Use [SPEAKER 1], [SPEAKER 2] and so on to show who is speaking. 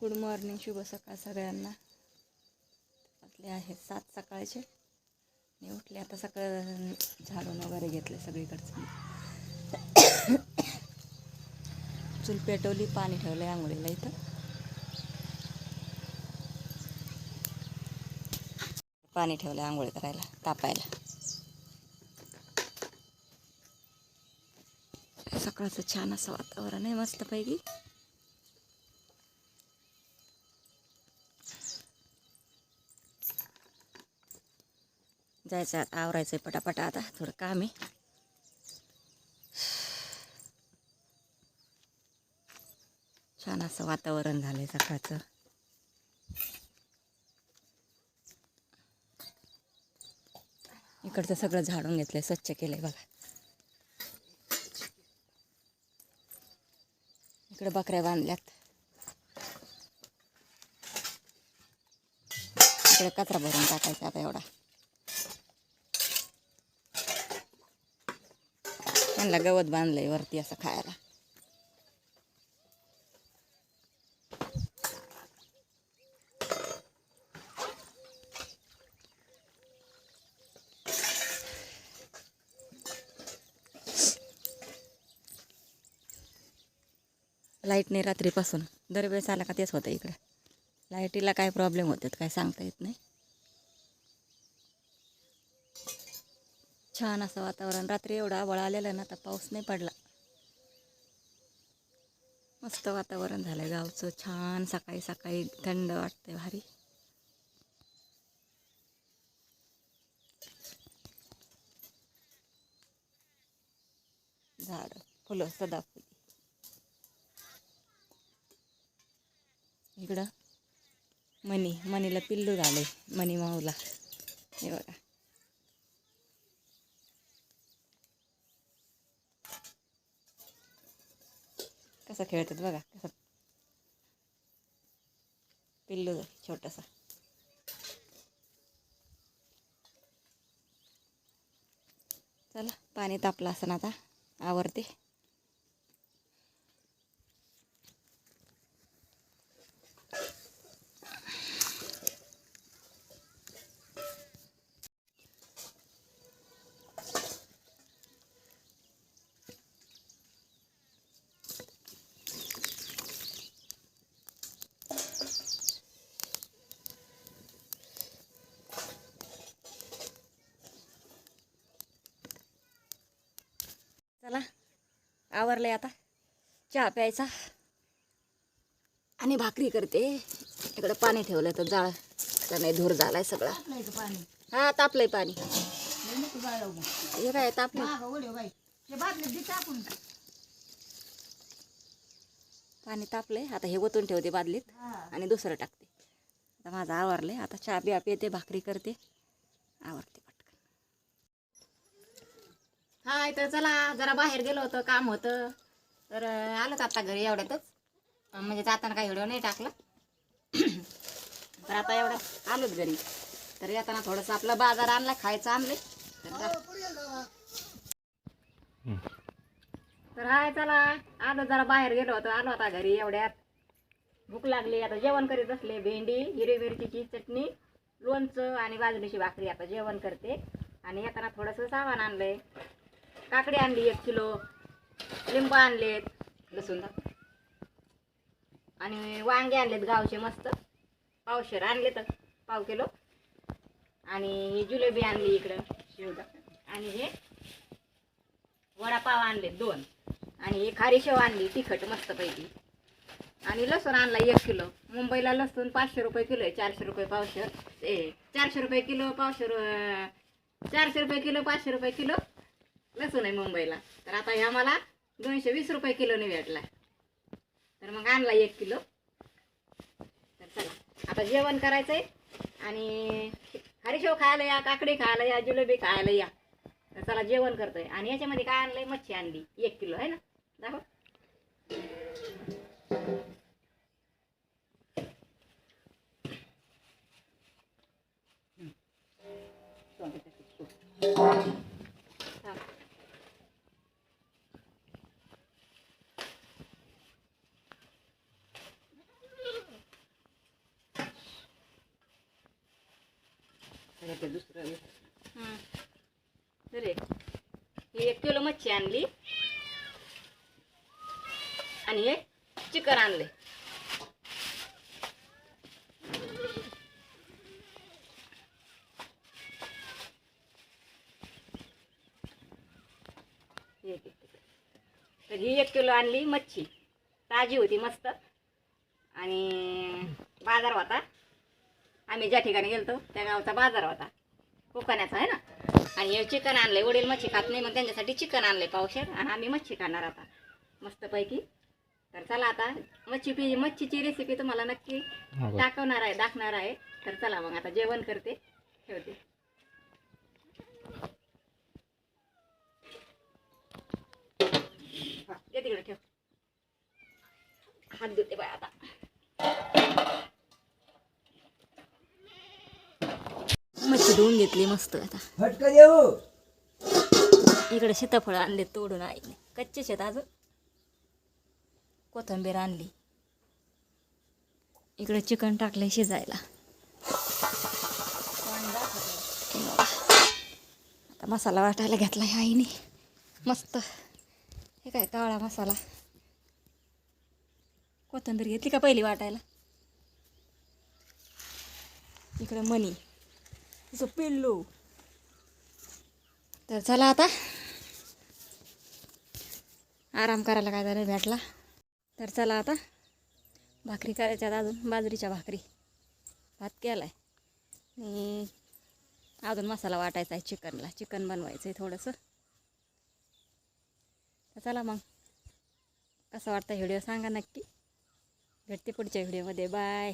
[SPEAKER 1] Good morning शुभ सकाळ सगळ्यांना. आपले आहेत सात सकाळचे. मी उठले आता सकाळ झाडून वगैरे घेतले सगळीकडचं. चूल पेटवली पाणी ठेवलं आहे आंघोळीला इथं. पाणी ठेवलं आंघोळी करायला तापायला. सकाळचं छान असं वातावरण आहे मस्तपैकी. जायचं आता आवरायचं आहे पटापटा आता थोडं काम आहे. छान असं वातावरण झालंय सकाळचं. इकडचं सगळं झाडून घेतलंय स्वच्छ केलंय बघा. इकडे बकऱ्या बांधल्यात. इकडे कचरा भरून टाकायचा आता एवढा. त्यांना गवत बांधलंय वरती असं खायला. लाइट नाही रात्रीपासून. दरवेळेस आला का तेच होतं इकडं. लाईटीला काय प्रॉब्लेम होतात काय सांगता येत नाही. छान असं वातावरण. रात्री एवढा आबळ आलेला ना तर पाऊस नाही पडला. मस्त वातावरण झालं गावचं. छान सकाळी सकाळी थंड वाटते भारी. झाड फुलं सदाफुली. इकडं मनी मनीला पिल्लू झाले मनी माऊला. हे बघा. कसं खेळतात बघा कसं. पिल्लू छोटासा. चला पाणी तापलं असं आता. आवरते. चला आवरले आता. चहा प्यायचा. आणि भाकरी करते. इकडं पाणी ठेवलं तर जाळ. तर नाही धूर झालाय सगळा. हा तापलंय पाणी. हे काय तापलं पाणी तापलंय. आता हे ओतून ठेवते बादलीत आणि दुसरं टाकते. आता माझं आवरलंय. आता चहा बिया पिते भाकरी करते. आवरते. हाय तर चला जरा बाहेर गेलो होतं काम होतं. तर आलंच आलोच आता घरी एवढ्यातच. म्हणजे जाताना काही व्हिडिओ नाही टाकला. तर आता एवढं आलोच घरी. तर येताना थोडंसं आपला बाजार आणला खायचं आणले तर तर हाय चला. आलो जरा बाहेर गेलो होतो आलो आता घरी एवढ्यात. भूक लागली आता जेवण करीत असले भेंडी हिरवी मिरचीची चटणी लोणचं आणि बाजरीची भाकरी. आता जेवण करते. आणि येताना थोडंसं सामान आणलंय. काकडी आणली एक किलो लिंब आणलेत लसूण आणि वांगे आणलेत गावचे मस्त. पावशेर आणले तर पाव किलो. आणि ही आणली इकडं शिवदा आणि हे वडापाव आणले दोन. आणि हे खारी शेव आणली तिखट मस्तपैकी आणि लसूण आणला एक किलो. मुंबईला लसूण पाचशे रुपये किलो आहे चारशे रुपये पावशेर. ए चारशे रुपये किलो पावशेर चारशे रुपये किलो पाचशे रुपये किलो. लसूण आहे मुंबईला. तर आता ह्या मला दोनशे वीस रुपये किलोने भेटला तर मग आणला एक किलो. तर चला. आता जेवण करायचं आहे आणि हरिशेव खायला या काकडी खायला या जिलेबी खायला या. तर चला जेवण करतोय. आणि याच्यामध्ये काय आणलंय? मच्छी आणली. एक किलो आहे ना? दाखव. हा.
[SPEAKER 2] हे दुसरं
[SPEAKER 1] रे ही एक किलो मच्छी आणली. आणि हे चिकन आणले तर ही एक किलो आणली मच्छी. ताजी होती मस्त. आणि बाजार होता. आम्ही ज्या ठिकाणी गेलतो त्या गावचा बाजार होता. कोकणाचा आहे ना? आणि हे चिकन आणलंय. वडील मच्छी खात नाही मग त्यांच्यासाठी चिकन आणलंय पावशेर. आणि आम्ही मच्छी खाणार आता. मस्तपैकी. तर चला आता मच्छी पी मच्छीची रेसिपी तुम्हाला नक्की दाखवणार आहे दाखवणार आहे. तर चला मग आता जेवण करते. ठेवते. हा, तिकडे ठेव. हात धुते बाय आता. धुवून घेतली मस्त आता.
[SPEAKER 2] देऊ.
[SPEAKER 1] इकडे सीताफळ आणले तोडून आईने. कच्चे शेत अजून. कोथिंबीर आणली. इकडे चिकन टाकले शिजायला. आता मसाला वाटायला घेतला आईने. मस्त. हे काय काळा मसाला? कोथिंबीर घेतली का पहिली वाटायला? इकडं मनी तिचं पिल्लू. तर चला आता. आराम करायला काय झालं भेटला. तर चला आता. भाकरी करायच्यात अजून बाजरीच्या भाकरी. भात केला आहे आणि अजून मसाला वाटायचा आहे चिकनला. चिकन बनवायचं आहे थोडंसं. तर चला मग. कसं वाटतं व्हिडिओ सांगा नक्की. भेटते पुढच्या व्हिडिओमध्ये. बाय.